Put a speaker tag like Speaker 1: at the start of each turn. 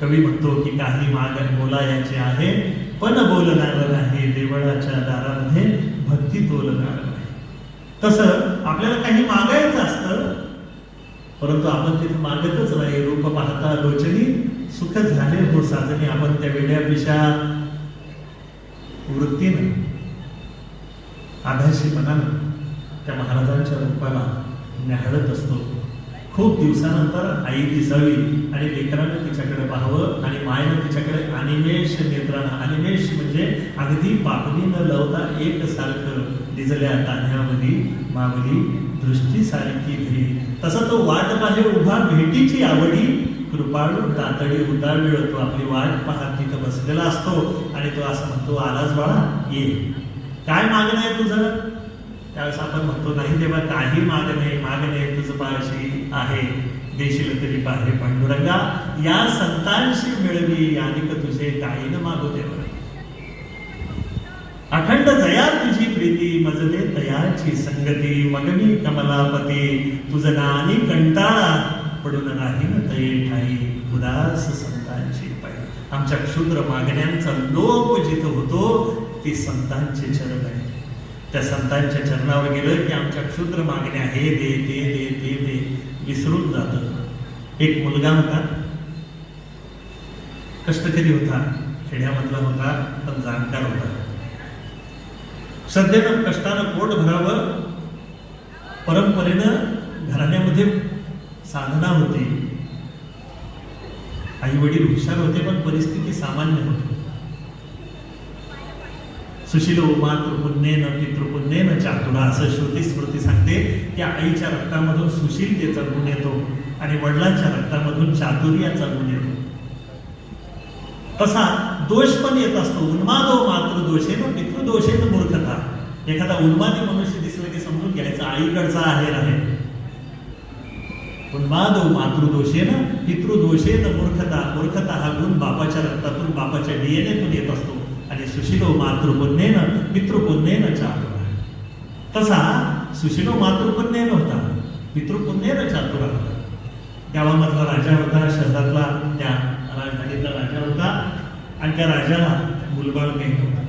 Speaker 1: कवी म्हणतो की काही मागण बोलायचे आहे पण बोलणार नाही देवळाच्या दारामध्ये भक्ती तोलणार नाही. तसं आपल्याला काही मागायचं असतं परंतु आपण तिथे मागतच नाही. रूप पाहता लोचनी सुख झाले हो साजनी आपण त्या वेड्यापेक्षा वृत्तीने वृत्तीनं आधाशी मनानं त्या महाराजांच्या रूपाला न्याहाळत असतो. खूप दिवसानंतर आई दिसावी आणि लेकरानं तिच्याकडे पाहावं आणि मायनं तिच्याकडे अनिमेष नेत्रानं अनिमेष म्हणजे अगदी पापणी न लवता एकसारखं दिजल्या तान्ह्यामध्ये मावली दृष्टी सारखी घरी. तसा तो वाट पाहे उभा भेटीची आवडी कृपाळू तातडी उतार मिळवतो आपली वाट पाहत तिथं बसलेला असतो आणि तो असं म्हणतो आलाच बाळा ये. काय मागणं आहे तुझं? त्यावेळेस आपण म्हणतो नाही तेव्हा काही मागणे मागणे मागणं आहे तुझं आहे. देशील तरी पाहे पांडुरंगा या संतांशी मिळवी आणि तुझे काही न मागू देवा अखंड जया तुझी प्रीती मजले तयाची संगती. मगनी कमलापती तुझं नानी कंटाळा पडून राहीन तये ठाई. उदास संतांची पाय आमच्या क्षुद्र मागण्यांचा लोप जिथं होतो ती संतांचे चरण आहे. त्या संतांच्या चरणावर गेलं की आमच्या क्षुद्र मागण्या हे दे ते दे ते दे विसरून जात. एक मुलगा होता. कष्टकरी होता? खेड्यामधला होता पण जाणकार होता. सध्यानं कष्टानं पोट भरावं. परंपरेनं घराण्यामध्ये साधना होती. आई वडील हुशार होते पण परिस्थिती सामान्य होती. सुशील मातृ पुण्येन पितृपुण्येन चातुरा असं श्रुती स्मृती सांगते की आईच्या रक्तामधून सुशीलतेचा गुण येतो आणि वडिलांच्या रक्तामधून चातुर्याचा गुण येतो. तसा दोष पण येत असतो. उन्मादो मातृ दोषे न मूर्खता. एखादा उन्मादी मनुष्य दिसला की समजून घ्यायचा आईकडचा आहे आहे उन्मादो पितृदोषे न मूर्खता. मूर्खता हा गुण बापाच्या रक्तातून बापाच्या डीएनएतून येत असतो. आणि सुशिलो मातृपुण्येन पितृपुण्येन चातुरा। तसा सुशिलो मातृपुण्येन होता पितृपुण्येन चातुरा होता। गावामधला राजा होता शहरातला त्या राजधानीतला राजा होता आणि त्या राजाला मुलबाळ काही नव्हता